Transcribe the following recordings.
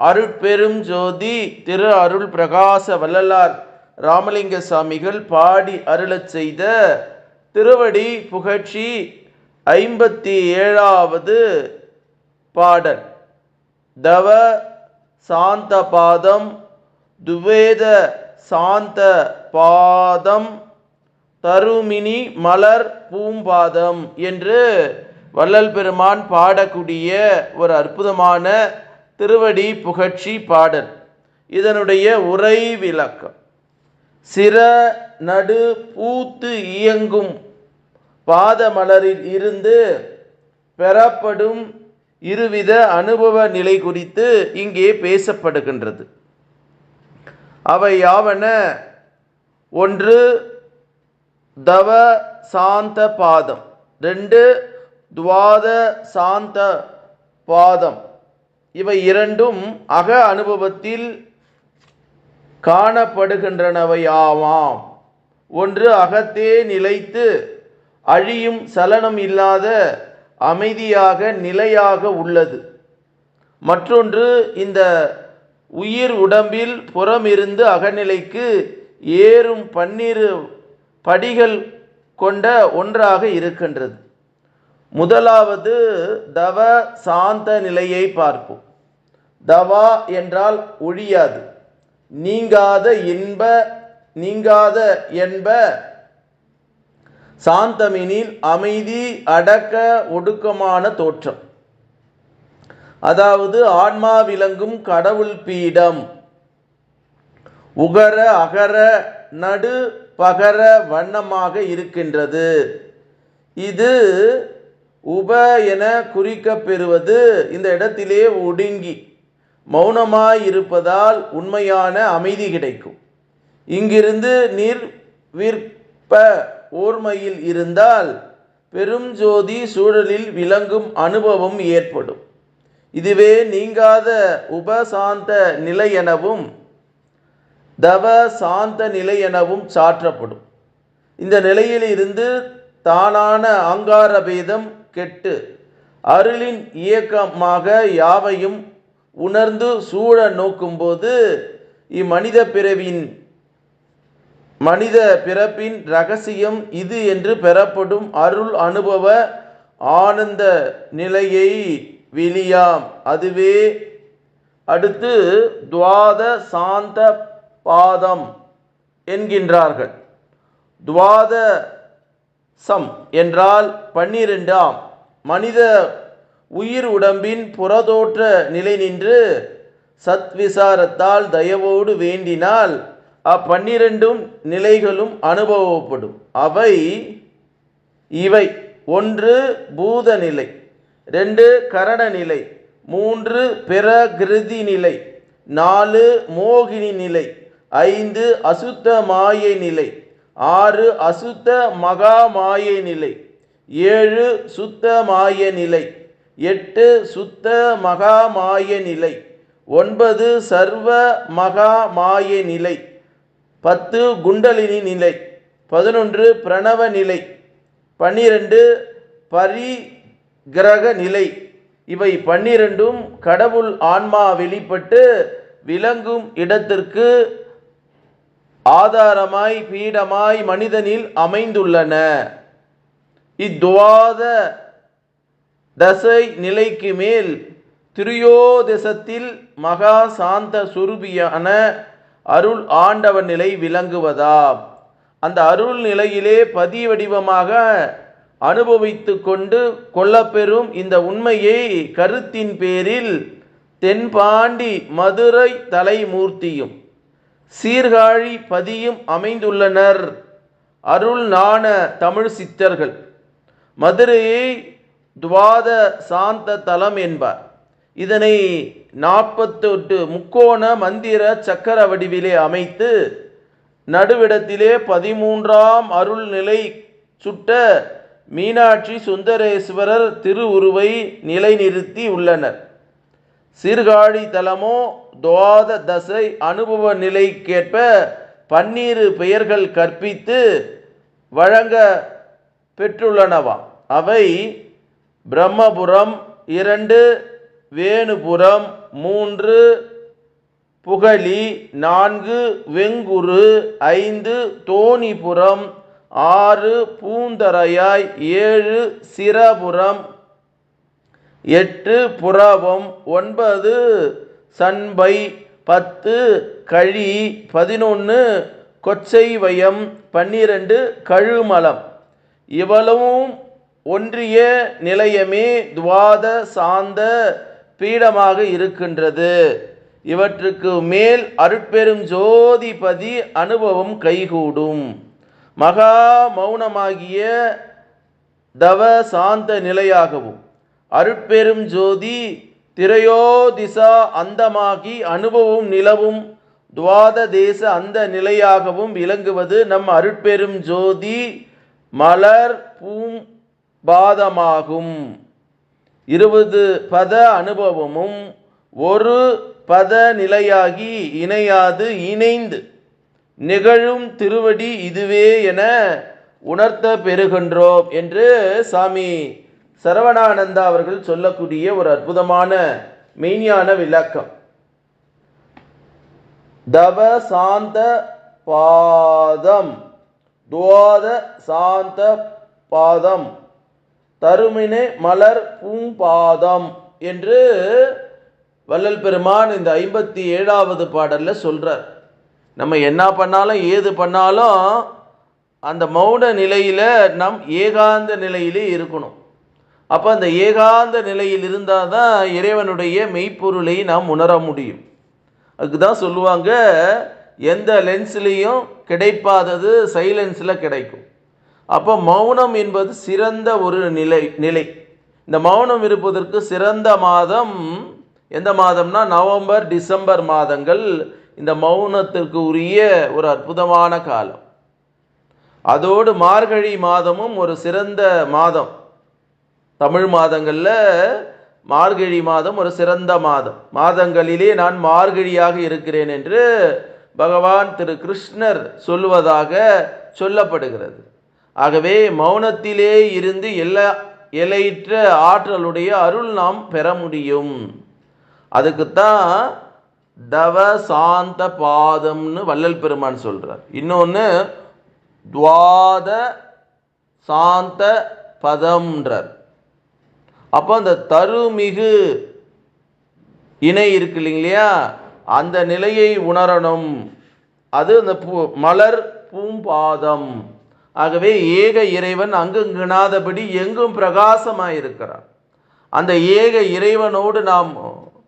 அருட்பெரும் ஜோதி திரு அருள் பிரகாச வள்ளலார் ராமலிங்க சாமிகள் பாடி அருளச் செய்த திருவடி புகழ்ச்சி ஐம்பத்தி ஏழாவது பாடல். தவ சாந்த பாதம் துவேத சாந்த பாதம் தருமினி மலர் பூம்பாதம் என்று வள்ளல் பெருமான் பாடக்கூடிய ஒரு அற்புதமான திருவடி புகழ்ச்சி பாடல். இதனுடைய உரை விளக்கம். சிற நடு பூத்து இயங்கும் பாதமலரில் இருந்து பெறப்படும் இருவித அனுபவ நிலை குறித்து இங்கே பேசப்படுகின்றது. அவை யாவன? ஒன்று தவ சாந்த பாதம். ரெண்டு துவாத சாந்த பாதம். இவை இரண்டும் அக அனுபவத்தில் காணப்படுகின்றனவையாவாம். ஒன்று அகத்தே நிலைத்து அழியும் சலனம் இல்லாத அமைதியாக நிலையாக உள்ளது. மற்றொன்று இந்த உயிர் உடம்பில் புறமிருந்து அகநிலைக்கு ஏறும் பன்னிரு படிகள் கொண்ட ஒன்றாக இருக்கின்றது. முதலாவது தவ சாந்த நிலையை பார்ப்போம். தவா என்றால் ஒழியாது. நீங்காத இன்ப நீங்காத என்ப சாந்தமினில் அமைதி அடக்க ஒடுக்கமான தோற்றம். அதாவது ஆன்மா விளங்கும் கடவுள் பீடம். உகர அகர நடு பகர வண்ணமாக இருக்கின்றது. இது உப என குறிக்கப் பெறுவது இந்த இடத்திலே ஒடுங்கி மௌனமாயிருப்பதால் உண்மையான அமைதி கிடைக்கும். இங்கிருந்து நீர் விற்ப ஓர்மையில் இருந்தால் பெரும் ஜோதி சூழலில் விளங்கும் அனுபவம் ஏற்படும். இதுவே நீங்காத உபசாந்த நிலை எனவும் தவ சாந்த நிலை எனவும் சாற்றப்படும். இந்த நிலையில் இருந்து தானான அங்கார பேதம் கெட்டு அருளின் இயக்கமாக யாவையும் உணர்ந்து சூழ நோக்கும்போது இம்மனித பிறவின் மனித பிறப்பின் ரகசியம் இது என்று பெறப்படும் அருள் அனுபவ ஆனந்த நிலையை வெளியாம் அதுவே அடுத்து துவாத சாந்த பாதம் என்கின்றார்கள். துவாத சம் என்றால் பன்னிரெண்டாம். மனித உயிர் உடம்பின் புறதோற்ற நிலை நின்று சத்விசாரத்தால் தயவோடு வேண்டினால் அப்பன்னிரண்டும் நிலைகளும் அனுபவப்படும். அவை இவை. ஒன்று பூத நிலை ரெண்டு கரண நிலை மூன்று பிரகிருதி நிலை நாலு மோகினி நிலை ஐந்து அசுத்த மாய நிலை ஆறு அசுத்த மகா மாய நிலை ஏழு சுத்த மாய நிலை எட்டு சுத்த மகா மாய நிலை ஒன்பது சர்வ மகா மாய நிலை பத்து குண்டலினி நிலை பதினொன்று பிரணவ நிலை பன்னிரண்டு பரிகிரக நிலை. இவை பன்னிரண்டும் கடவுள் ஆன்மா வெளிப்பட்டு விளங்கும் இடத்திற்கு ஆதாரமாய் பீடமாய் மனிதனில் அமைந்துள்ளன. இத்துவாத தசை நிலைக்கு மேல் திரியோதசத்தில் மகா சாந்த சுரூபியான அருள் ஆண்டவன் நிலை விளங்குவதா அந்த அருள் நிலையிலே பதி வடிவமாக அனுபவித்து கொண்டு கொள்ளப்பெறும் இந்த உண்மையை கருத்தின் பேரில் தென்பாண்டி மதுரை தலைமூர்த்தியும் சீர்காழி பதியும் அமைந்துள்ளனர். அருள் நாண தமிழ் சித்தர்கள். மதுரையை துவாத சாந்த தலம் என்பார். இதனை நாற்பத்தெட்டு முக்கோண மந்திர சக்கர வடிவிலே அமைத்து நடுவிடத்திலே பதிமூன்றாம் அருள் நிலை சுட்ட மீனாட்சி சுந்தரேஸ்வரர் திருவுருவை நிலைநிறுத்தி உள்ளனர். சீர்காழி தலமோ துவாத தசை அனுபவ நிலைக்கேற்ப பன்னீரு பெயர்கள் கற்பித்து வழங்க பெற்றுள்ளனவா? அவை பிரம்மபுரம் இரண்டு வேணுபுரம் மூன்று புகழி நான்கு வெங்குரு ஐந்து தோணிபுரம் ஆறு பூந்தரையாய் ஏழு சிரபுரம் எட்டு புறவம் ஒன்பது சண்பை பத்து கழி பதினொன்று கொச்சைவயம் பன்னிரண்டு கழுமலம். இவளவும் ஒன்றிய நிலையமே துவாத சாந்த பீடமாக இருக்கின்றது. இவற்றுக்கு மேல் அருட்பெரும் ஜோதிபதி அனுபவம் கைகூடும். மகா மௌனமாகிய தவ சாந்த நிலையாகவும் அருட்பெரும் ஜோதி திரையோதிசா அந்தமாகி அனுபவம் நிலவும் துவாத தேச அந்த நிலையாகவும் விளங்குவது நம் அருட்பெரும் ஜோதி மலர் பூம் பாதமாகும் இருபது பத அனுபவமும் ஒரு பத நிலையாகி இணையாது இணைந்து நிகழும் திருவடி இதுவே என உணர்த்த பெறுகின்றோம் என்று சாமி சரவணானந்தா அவர்கள் சொல்லக்கூடிய ஒரு அற்புதமான மெய்ஞான விளக்கம். தவ சாந்த பாதம். துவாத சாந்த பாதம். தருமினே மலர் பூம்பாதம் என்று வள்ளல் பெருமான் இந்த ஐம்பத்தி ஏழாவது பாடலில் சொல்கிறார் நம்ம என்ன பண்ணாலும் ஏது பண்ணாலும் அந்த மௌன நிலையில் நம் ஏகாந்த நிலையிலே இருக்கணும். அப்போ அந்த ஏகாந்த நிலையில் இருந்தால் தான் இறைவனுடைய மெய்ப்பொருளை நாம் உணர முடியும். அதுக்கு தான் சொல்லுவாங்க எந்த லென்ஸ்லேயும் கிடைப்பாதது சைலன்ஸில் கிடைக்கும். அப்போ மௌனம் என்பது சிறந்த ஒரு நிலை நிலை. இந்த மௌனம் இருப்பதற்கு சிறந்த மாதம் எந்த மாதம்னா? நவம்பர் டிசம்பர் மாதங்கள். இந்த மௌனத்திற்கு உரிய ஒரு அற்புதமான காலம். அதோடு மார்கழி மாதமும் ஒரு சிறந்த மாதம். தமிழ் மாதங்களில் மார்கழி மாதம் ஒரு சிறந்த மாதம். மாதங்களிலே நான் மார்கழியாக இருக்கிறேன் என்று பகவான் திரு கிருஷ்ணர் சொல்லுவதாக சொல்லப்படுகிறது. ஆகவே மௌனத்திலே இருந்து எல்லா எல்லையற்ற ஆற்றலுடைய அருள் நாம் பெற முடியும். அதுக்குத்தான் தவ சாந்த பாதம்னு வள்ளல் பெருமான் சொல்றார். இன்னொன்று துவாத சாந்த பதம்ன்றார். அப்போ அந்த தருமிகு இணை இருக்கு இல்லைங்களா? அந்த நிலையை உணரணும். அது அந்த பூ மலர் பூம்பாதம். ஆகவே ஏக இறைவன் அங்குங்கினாதபடி எங்கும் பிரகாசமாக இருக்கிறார் அந்த ஏக இறைவனோடு நாம்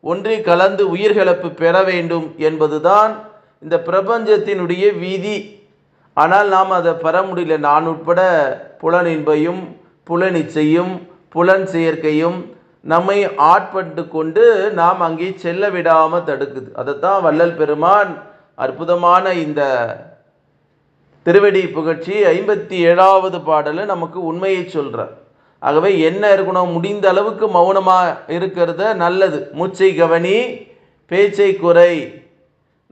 ஒன்றி கலந்து உயிர்கலப்பு பெற வேண்டும் என்பதுதான் இந்த பிரபஞ்சத்தினுடைய விதி. ஆனால் நாம் அதை பெற முடியல. நான் உட்பட புலனின்பையும் புலனிச்சையும் புலன் சேர்க்கையும் நம்மை ஆட்பட்டு கொண்டு நாம் அங்கே செல்ல விடாமல் தடுக்குது. அதைத்தான் வள்ளல் பெருமான் அற்புதமான இந்த திருவடி புகழ்ச்சி ஐம்பத்தி ஏழாவது பாடலில் நமக்கு உண்மையை சொல்கிறார் ஆகவே என்ன இருக்கணும்? முடிந்த அளவுக்கு மௌனமாக இருக்கிறத நல்லது. மூச்சை கவனி பேச்சை குறை.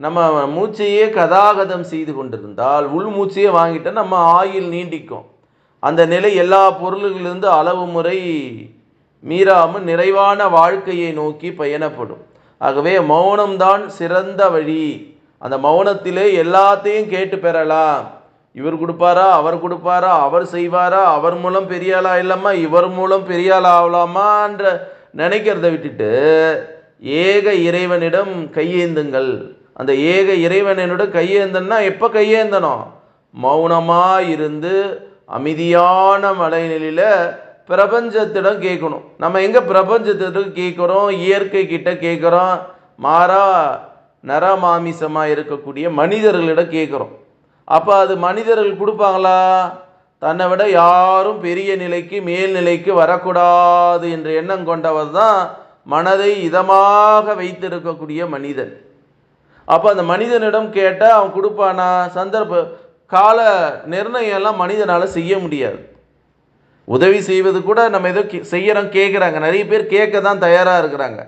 நம்ம மூச்சையே கதாகதம் செய்து கொண்டிருந்தால் உள் மூச்சையே வாங்கிட்டால் நம்ம ஆயில் நீண்டிக்கும். அந்த நிலை எல்லா பொருள்களிலிருந்து அளவு முறை மீறாமல் நிறைவான வாழ்க்கையை நோக்கி பயணப்படும். ஆகவே மௌனம்தான் சிறந்த வழி. அந்த மௌனத்திலே எல்லாத்தையும் கேட்டு பெறலாம். இவர் கொடுப்பாரா அவர் கொடுப்பாரா அவர் செய்வாரா அவர் மூலம் பெரியாளா இல்லாமா இவர் மூலம் பெரிய ஆகலாமான்ற நினைக்கிறத விட்டுட்டு ஏக இறைவனிடம் கையேந்துங்கள். அந்த ஏக இறைவனிடம் கையேந்தன்னா எப்போ கையேந்தணும்? மௌனமாக இருந்து அமைதியான மலைநிலையில் பிரபஞ்சத்திடம் கேட்கணும். நம்ம எங்கே பிரபஞ்சத்திடம் கேட்குறோம்? இயற்கை கிட்ட கேட்குறோம். மாறா நரமாமிசமாக இருக்கக்கூடிய மனிதர்களிடம் கேட்குறோம். அப்போ அது மனிதர்கள் கொடுப்பாங்களா? தன்னை விட யாரும் பெரிய நிலைக்கு மேல்நிலைக்கு வரக்கூடாது என்ற எண்ணம் கொண்டவர் தான் மனதை இதமாக வைத்திருக்கக்கூடிய மனிதன். அப்போ அந்த மனிதனிடம் கேட்டால் அவன் கொடுப்பானா? சந்தர்ப்ப கால நிர்ணயம் எல்லாம் மனிதனால் செய்ய முடியாது. உதவி செய்வது கூட நம்ம ஏதோ கே- செய்யறோம் கேட்குறாங்க நிறைய பேர் கேட்க தான் தயாராக இருக்கிறாங்க.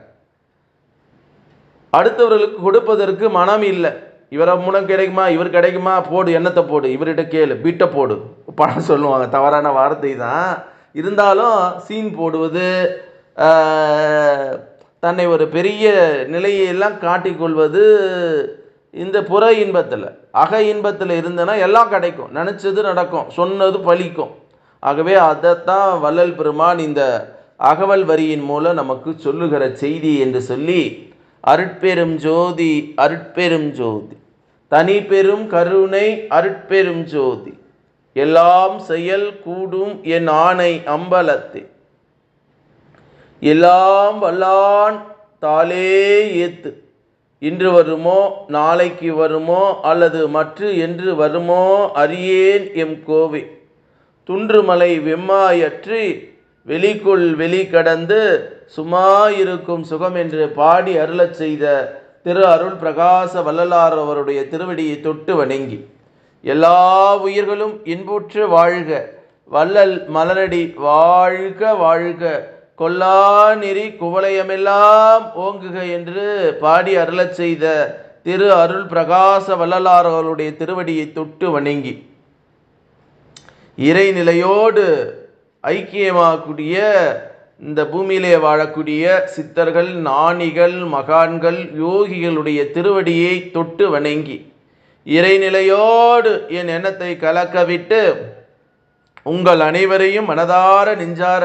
அடுத்தவர்களுக்கு கொடுப்பதற்கு மனம் இல்லை. இவரை மூலம் கிடைக்குமா? இவர் கிடைக்குமா? போடு எண்ணத்தை போடு? இவர்கிட்ட கேளு பீட்டை போடு. பணம் சொல்லுவாங்க. தவறான வார்த்தை தான். இருந்தாலும் சீன் போடுவது தன்னை ஒரு பெரிய நிலையெல்லாம் காட்டிக்கொள்வது இந்த புற இன்பத்தில் அக இன்பத்தில் இருந்தனா எல்லாம் கிடைக்கும். நினச்சது நடக்கும் சொன்னது பலிக்கும் ஆகவே அதைத்தான் வள்ளல் பெருமான் இந்த அகவல் வரியின் மூலம் நமக்கு சொல்லுகிற செய்தி என்று சொல்லி அருட்பெரும் ஜோதி அருட்பெரும் ஜோதி. தனி பெரும் கருணை அருட்பெரும் ஜோதி. எல்லாம் செயல் கூடும் என் ஆணை அம்பலத்தை. எல்லாம் வல்லான் தாளே ஏத்து. இன்று வருமோ நாளைக்கு வருமோ அல்லது மற்று என்று வருமோ அறியேன் எம் கோவை. துன்றுமலை வெம்மாயற்றி வெளிக்குள் வெளி கடந்து சும்மா இருக்கும் சுகம் என்று பாடி அருளச் செய்த திரு அருள் பிரகாச வள்ளலார் அவருடைய திருவடியை தொட்டு வணங்கி எல்லா உயிர்களும் இன்புற்று வாழ்க வள்ளல் மலரடி வாழ்க வாழ்க கொல்லா நெறி குவளையமெல்லாம் ஓங்குக என்று பாடி அருளச் செய்த திரு அருள் பிரகாச வள்ளலார் அவருடைய திருவடியை தொட்டு வணங்கி. இறைநிலையோடு ஐக்கியமாகக்கூடிய இந்த பூமியிலே வாழக்கூடிய சித்தர்கள் ஞானிகள் மகான்கள் யோகிகளுடைய திருவடியை தொட்டு வணங்கி இறைநிலையோடு என் எண்ணத்தை கலக்கவிட்டு உங்கள் அனைவரையும் மனதார நெஞ்சார